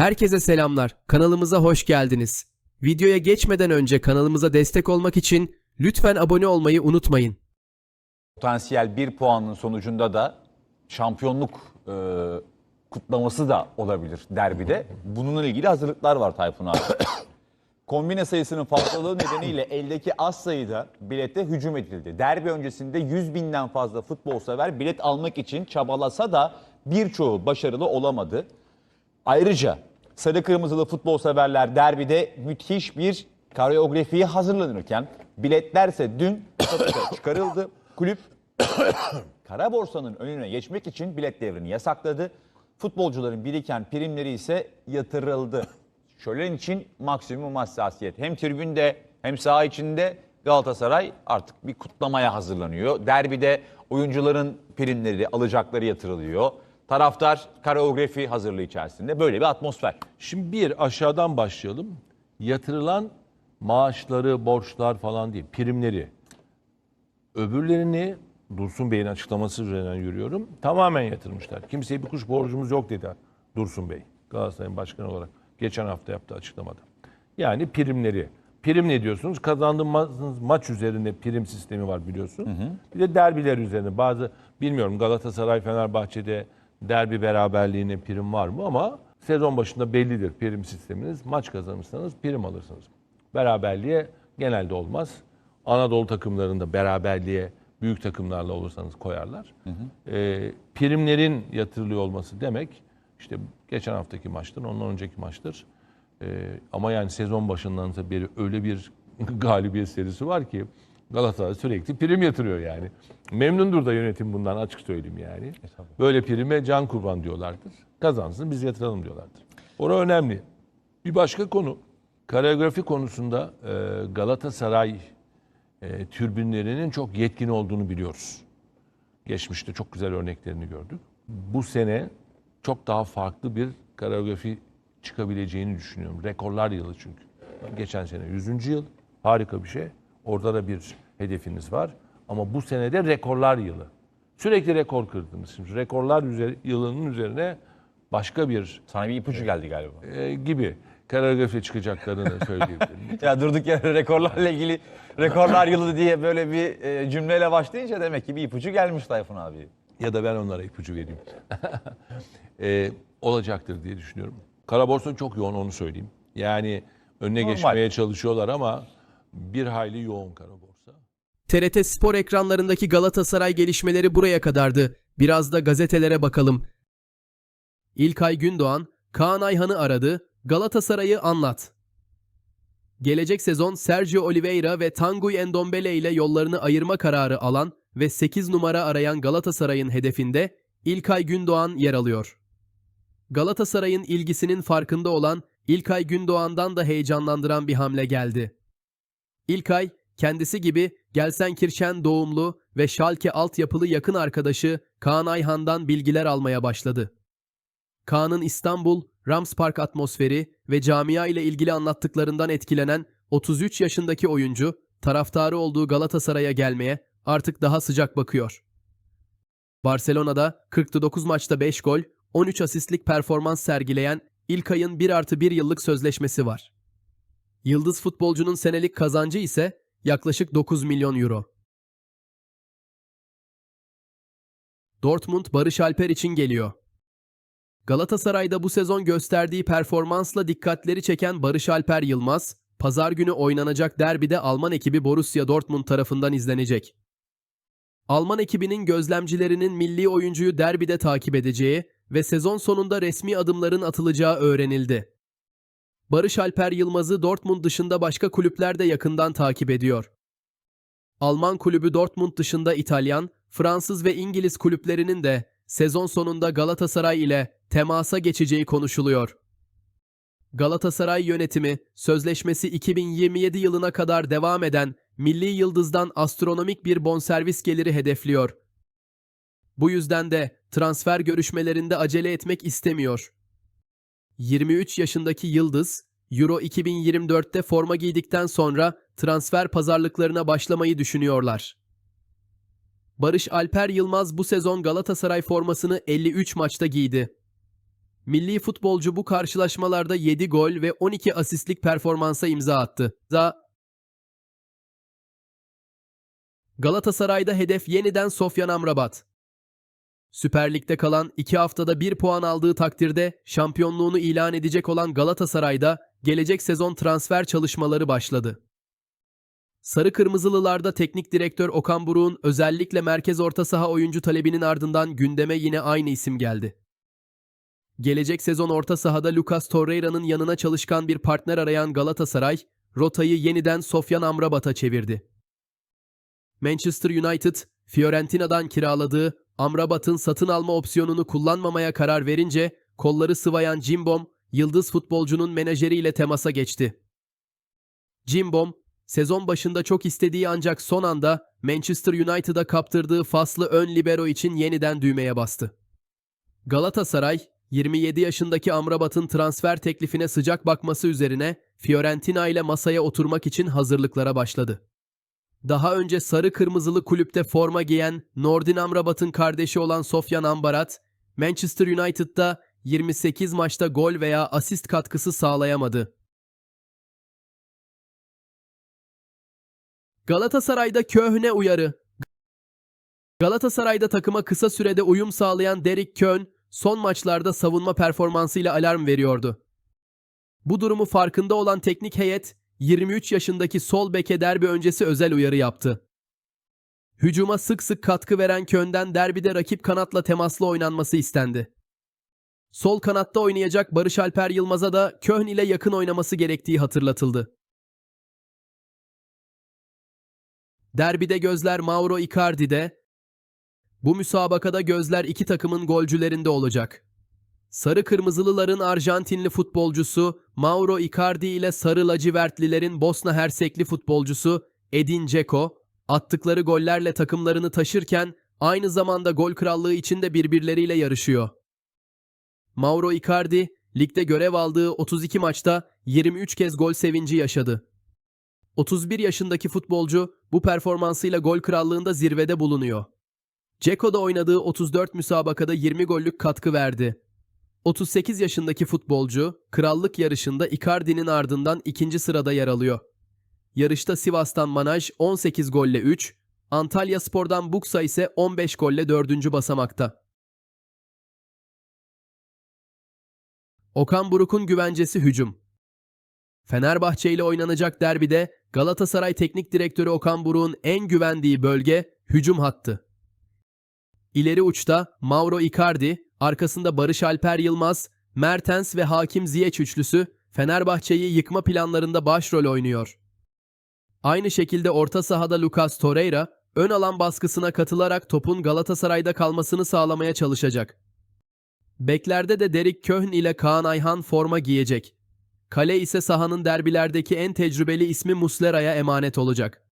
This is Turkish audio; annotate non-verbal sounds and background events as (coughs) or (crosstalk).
Herkese selamlar. Kanalımıza hoş geldiniz. Videoya geçmeden önce kanalımıza destek olmak için lütfen abone olmayı unutmayın. potansiyel bir puanın sonucunda da şampiyonluk e, kutlaması da olabilir derbide. Bununla ilgili hazırlıklar var Tayfun abi. (coughs) Kombine sayısının fazlalığı nedeniyle eldeki az sayıda bilete hücum edildi. Derbi öncesinde 100 binden fazla futbol sever bilet almak için çabalasa da birçoğu başarılı olamadı. Ayrıca sarı kırmızılı futbol severler derbide müthiş bir koreografiye hazırlanırken biletlerse dün satışa (coughs) çıkarıldı. Kulüp (coughs) kara borsanın önüne geçmek için bilet devrini yasakladı. Futbolcuların biriken primleri ise yatırıldı. Şölen için maksimum hassasiyet. Hem tribünde hem saha içinde Galatasaray artık bir kutlamaya hazırlanıyor. Derbide oyuncuların primleri, alacakları yatırılıyor. Taraftar koreografi hazırlığı içerisinde böyle bir atmosfer. Şimdi bir aşağıdan başlayalım. Yatırılan maaşları, borçlar falan değil, primleri. Öbürlerini Dursun Bey'in açıklaması üzerinden yürüyorum. Tamamen yatırmışlar. Kimseye bir kuş borcumuz yok dedi Dursun Bey. Galatasaray'ın başkanı olarak geçen hafta yaptığı açıklamada. Yani primleri. Prim ne diyorsunuz? Kazandığınız maç üzerinde prim sistemi var biliyorsun. Bir de derbiler üzerine. Bazı bilmiyorum Galatasaray Fenerbahçe'de derbi beraberliğine prim var mı ama sezon başında bellidir prim sisteminiz. Maç kazanırsanız prim alırsınız. Beraberliğe genelde olmaz. Anadolu takımlarında beraberliğe büyük takımlarla olursanız koyarlar. Ee, primlerin yatırılıyor olması demek işte geçen haftaki maçtır, ondan önceki maçtır. Ee, ama yani sezon başından beri öyle bir (laughs) galibiyet serisi var ki Galatasaray sürekli prim yatırıyor yani. Memnundur da yönetim bundan açık söyleyeyim yani. Böyle prime can kurban diyorlardır. Kazansın biz yatıralım diyorlardır. Orası önemli. Bir başka konu. Koreografi konusunda e, Galatasaray e, türbünlerinin çok yetkin olduğunu biliyoruz. Geçmişte çok güzel örneklerini gördük. Bu sene çok daha farklı bir koreografi çıkabileceğini düşünüyorum. Rekorlar yılı çünkü. Geçen sene 100. yıl harika bir şey. Orada da bir hedefiniz var. Ama bu sene de rekorlar yılı. Sürekli rekor kırdınız. Şimdi rekorlar üzeri, yılının üzerine başka bir Sana bir ipucu geldi galiba. e, gibi koreografi çıkacaklarını söyleyebilirim. (laughs) Ya durduk yere rekorlarla ilgili rekorlar yılı diye böyle bir e, cümleyle başlayınca demek ki bir ipucu gelmiş Tayfun abi. ya da ben onlara ipucu vereyim. Ee, (laughs) olacaktır diye düşünüyorum. Kara borsa çok yoğun onu söyleyeyim. Yani önüne Normal. geçmeye çalışıyorlar ama bir hayli yoğun kara borsa. TRT Spor ekranlarındaki Galatasaray gelişmeleri buraya kadardı. Biraz da gazetelere bakalım. İlkay Gündoğan, Kaan Ayhan'ı aradı, Galatasaray'ı anlat. Gelecek sezon Sergio Oliveira ve Tanguy Endombele ile yollarını ayırma kararı alan ve 8 numara arayan Galatasaray'ın hedefinde İlkay Gündoğan yer alıyor. Galatasaray'ın ilgisinin farkında olan İlkay Gündoğan'dan da heyecanlandıran bir hamle geldi. İlkay, kendisi gibi Gelsenkirchen doğumlu ve Schalke altyapılı yakın arkadaşı Kaan Ayhan'dan bilgiler almaya başladı. Kaan'ın İstanbul, Rams Park atmosferi ve camia ile ilgili anlattıklarından etkilenen 33 yaşındaki oyuncu, taraftarı olduğu Galatasaray'a gelmeye artık daha sıcak bakıyor. Barcelona'da 49 maçta 5 gol, 13 asistlik performans sergileyen İlkay'ın 1 artı 1 yıllık sözleşmesi var. Yıldız futbolcunun senelik kazancı ise yaklaşık 9 milyon euro. Dortmund Barış Alper için geliyor. Galatasaray'da bu sezon gösterdiği performansla dikkatleri çeken Barış Alper Yılmaz, pazar günü oynanacak derbide Alman ekibi Borussia Dortmund tarafından izlenecek. Alman ekibinin gözlemcilerinin milli oyuncuyu derbide takip edeceği ve sezon sonunda resmi adımların atılacağı öğrenildi. Barış Alper Yılmaz'ı Dortmund dışında başka kulüpler de yakından takip ediyor. Alman kulübü Dortmund dışında İtalyan, Fransız ve İngiliz kulüplerinin de sezon sonunda Galatasaray ile temasa geçeceği konuşuluyor. Galatasaray yönetimi sözleşmesi 2027 yılına kadar devam eden milli yıldızdan astronomik bir bonservis geliri hedefliyor. Bu yüzden de transfer görüşmelerinde acele etmek istemiyor. 23 yaşındaki Yıldız, Euro 2024'te forma giydikten sonra transfer pazarlıklarına başlamayı düşünüyorlar. Barış Alper Yılmaz bu sezon Galatasaray formasını 53 maçta giydi. Milli futbolcu bu karşılaşmalarda 7 gol ve 12 asistlik performansa imza attı. Za Galatasaray'da hedef yeniden Sofyan Amrabat. Süper Lig'de kalan 2 haftada 1 puan aldığı takdirde şampiyonluğunu ilan edecek olan Galatasaray'da gelecek sezon transfer çalışmaları başladı. Sarı Kırmızılılarda teknik direktör Okan Buruk'un özellikle merkez orta saha oyuncu talebinin ardından gündeme yine aynı isim geldi. Gelecek sezon orta sahada Lucas Torreira'nın yanına çalışkan bir partner arayan Galatasaray, rotayı yeniden Sofyan Amrabat'a çevirdi. Manchester United, Fiorentina'dan kiraladığı Amrabat'ın satın alma opsiyonunu kullanmamaya karar verince kolları sıvayan Cimbom, yıldız futbolcunun menajeriyle temasa geçti. Cimbom, sezon başında çok istediği ancak son anda Manchester United'a kaptırdığı faslı ön libero için yeniden düğmeye bastı. Galatasaray, 27 yaşındaki Amrabat'ın transfer teklifine sıcak bakması üzerine Fiorentina ile masaya oturmak için hazırlıklara başladı. Daha önce sarı kırmızılı kulüpte forma giyen Nordin Amrabat'ın kardeşi olan Sofyan Ambarat, Manchester United'da 28 maçta gol veya asist katkısı sağlayamadı. Galatasaray'da köhne uyarı. Galatasaray'da takıma kısa sürede uyum sağlayan Derek Köhn, son maçlarda savunma performansıyla alarm veriyordu. Bu durumu farkında olan teknik heyet, 23 yaşındaki sol beke derbi öncesi özel uyarı yaptı. Hücuma sık sık katkı veren Kön'den derbide rakip kanatla temaslı oynanması istendi. Sol kanatta oynayacak Barış Alper Yılmaz'a da Köln ile yakın oynaması gerektiği hatırlatıldı. Derbide gözler Mauro Icardi'de, bu müsabakada gözler iki takımın golcülerinde olacak. Sarı Kırmızılıların Arjantinli futbolcusu Mauro Icardi ile Sarı Lacivertlilerin Bosna Hersekli futbolcusu Edin Dzeko attıkları gollerle takımlarını taşırken aynı zamanda gol krallığı için de birbirleriyle yarışıyor. Mauro Icardi ligde görev aldığı 32 maçta 23 kez gol sevinci yaşadı. 31 yaşındaki futbolcu bu performansıyla gol krallığında zirvede bulunuyor. Ceko'da oynadığı 34 müsabakada 20 gollük katkı verdi. 38 yaşındaki futbolcu krallık yarışında Icardi'nin ardından ikinci sırada yer alıyor. Yarışta Sivas'tan Manaj 18 golle 3, Antalya Spor'dan Buksa ise 15 golle 4. basamakta. Okan Buruk'un güvencesi hücum. Fenerbahçe ile oynanacak derbide Galatasaray Teknik Direktörü Okan Buruk'un en güvendiği bölge hücum hattı. İleri uçta Mauro Icardi, arkasında Barış Alper Yılmaz, Mertens ve Hakim Ziyech üçlüsü Fenerbahçe'yi yıkma planlarında başrol oynuyor. Aynı şekilde orta sahada Lucas Torreira, ön alan baskısına katılarak topun Galatasaray'da kalmasını sağlamaya çalışacak. Beklerde de Derek Köhn ile Kaan Ayhan forma giyecek. Kale ise sahanın derbilerdeki en tecrübeli ismi Muslera'ya emanet olacak.